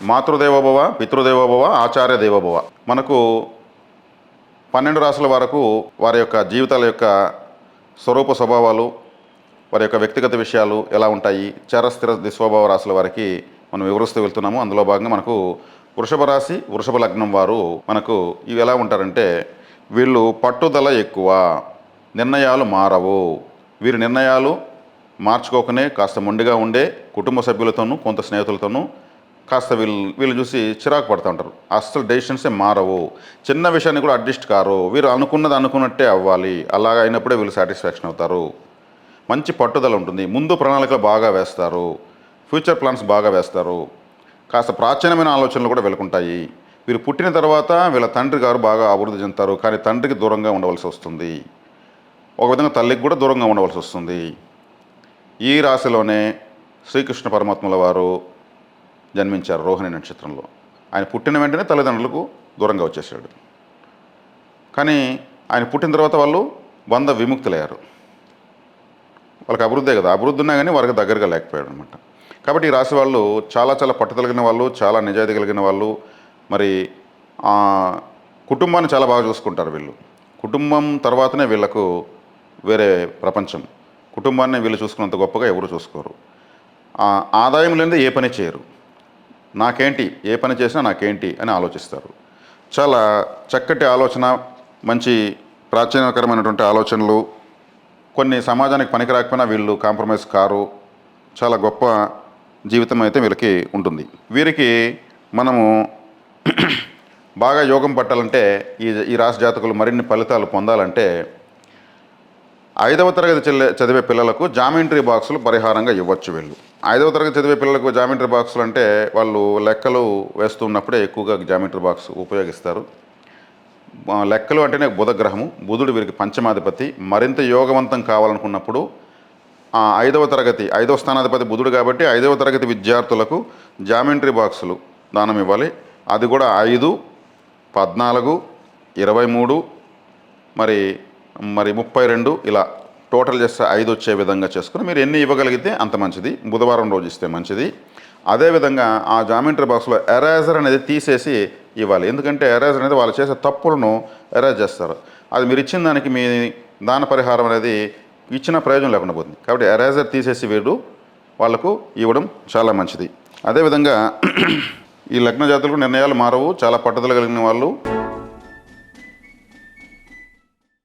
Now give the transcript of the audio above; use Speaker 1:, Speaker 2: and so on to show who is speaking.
Speaker 1: మాతృదేవోభవ పితృదేవోభవ ఆచార్య దేవోభవ మనకు పన్నెండు రాసుల వరకు వారి యొక్క జీవితాల యొక్క స్వరూప స్వభావాలు వారి యొక్క వ్యక్తిగత విషయాలు ఎలా ఉంటాయి చరస్థిర దిస్వభావ రాశుల వారికి మనం వివరిస్తూ వెళ్తున్నాము. అందులో భాగంగా మనకు వృషభ రాశి వృషభ లగ్నం వారు మనకు ఇవి ఎలా ఉంటారంటే వీళ్ళు పట్టుదల ఎక్కువ నిర్ణయాలు మారవు. వీరి నిర్ణయాలు మార్చుకోకనే కాస్త మొండిగా ఉండే కుటుంబ సభ్యులతోనూ కొంత స్నేహితులతోనూ కాస్త వీళ్ళు వీళ్ళు చూసి చిరాకు పడుతూ ఉంటారు. అస్సలు డెసిషన్సే మారవు. చిన్న విషయాన్ని కూడా అడ్జస్ట్ కారు. వీరు అనుకున్నది అనుకున్నట్టే అవ్వాలి. అలాగ అయినప్పుడే వీళ్ళు సాటిస్ఫాక్షన్ అవుతారు. మంచి పట్టుదల ఉంటుంది. ముందు ప్రణాళికలు బాగా వేస్తారు. ఫ్యూచర్ ప్లాన్స్ బాగా వేస్తారు. కాస్త ప్రాచీనమైన ఆలోచనలు కూడా వెలుకుంటాయి వీరు పుట్టిన తర్వాత వీళ్ళ తండ్రి గారు బాగా అభివృద్ధి చెందుతారు. కానీ తండ్రికి దూరంగా ఉండవలసి వస్తుంది. ఒక విధంగా తల్లికి కూడా దూరంగా ఉండవలసి వస్తుంది. ఈ రాశిలోనే శ్రీకృష్ణ పరమాత్మల వారు జన్మించారు రోహిణి నక్షత్రంలో. ఆయన పుట్టిన వెంటనే తల్లిదండ్రులకు దూరంగా వచ్చేసాడు కానీ ఆయన పుట్టిన తర్వాత వాళ్ళు వంద విముక్తులయ్యారు. వాళ్ళకి అభివృద్ధే కదా. అభివృద్ధి ఉన్నా కానీ వారికి దగ్గరగా లేకపోయాడు అనమాట కాబట్టి ఈ రాశి వాళ్ళు చాలా చాలా పట్టుదలిగిన వాళ్ళు చాలా నిజాయితీ కలిగిన వాళ్ళు. మరి కుటుంబాన్ని చాలా బాగా చూసుకుంటారు వీళ్ళు. కుటుంబం తర్వాతనే వీళ్ళకు వేరే ప్రపంచం. కుటుంబాన్ని వీళ్ళు చూసుకున్నంత గొప్పగా ఎవరు చూసుకోరు. ఆదాయం లేనిదే ఏ పని చేయరు. నాకేంటి? ఏ పని చేసినా నాకేంటి? అని ఆలోచిస్తారు. చాలా చక్కటి ఆలోచన మంచి ప్రాచీనకరమైనటువంటి ఆలోచనలు. కొన్ని సమాజానికి పనికి రాకపోయినా వీళ్ళు కాంప్రమైజ్ కారు. చాలా గొప్ప జీవితం అయితే వీళ్ళకి ఉంటుంది. వీరికి మనము బాగా యోగం పట్టాలంటే ఈ ఈ రాశి జాతకులు మరిన్ని ఫలితాలు పొందాలంటే ఐదవ తరగతి చెల్లె చదివే పిల్లలకు జామెంట్రీ బాక్సులు పరిహారంగా ఇవ్వచ్చు వీళ్ళు. ఐదవ తరగతి చదివే పిల్లలకు జామెంట్రీ బాక్సులు అంటే వాళ్ళు లెక్కలు వేస్తున్నప్పుడే ఎక్కువగా జామెంట్రీ బాక్స్ ఉపయోగిస్తారు. లెక్కలు అంటేనే బుధగ్రహము బుధుడు వీరికి పంచమాధిపతి మరింత యోగవంతం కావాలనుకున్నప్పుడు ఐదవ తరగతి ఐదవ స్థానాధిపతి బుధుడు కాబట్టి ఐదవ తరగతి విద్యార్థులకు జామెంట్రీ బాక్సులు దానం ఇవ్వాలి. అది కూడా ఐదు పద్నాలుగు ఇరవై మూడు మరి మరి ముప్పై రెండు ఇలా టోటల్ చేస్తే ఐదు వచ్చే విధంగా చేసుకుని మీరు ఎన్ని ఇవ్వగలిగితే అంత మంచిది. బుధవారం రోజు ఇస్తే మంచిది. అదేవిధంగా ఆ జామెంట్రీ బాక్స్లో ఎరేజర్ అనేది తీసేసి ఇవ్వాలి. ఎందుకంటే ఎరేజర్ అనేది వాళ్ళు చేసే తప్పులను ఎరేజ్ చేస్తారు. అది మీరు ఇచ్చిన దానికి మీ దాన పరిహారం అనేది ఇచ్చిన ప్రయోజనం లేకుండా పోతుంది. కాబట్టి ఎరేజర్ తీసేసి వీడు వాళ్ళకు ఇవ్వడం చాలా మంచిది. అదేవిధంగా ఈ లగ్న జాతులకు నిర్ణయాలు మారవు. చాలా పట్టుదల కలిగిన వాళ్ళు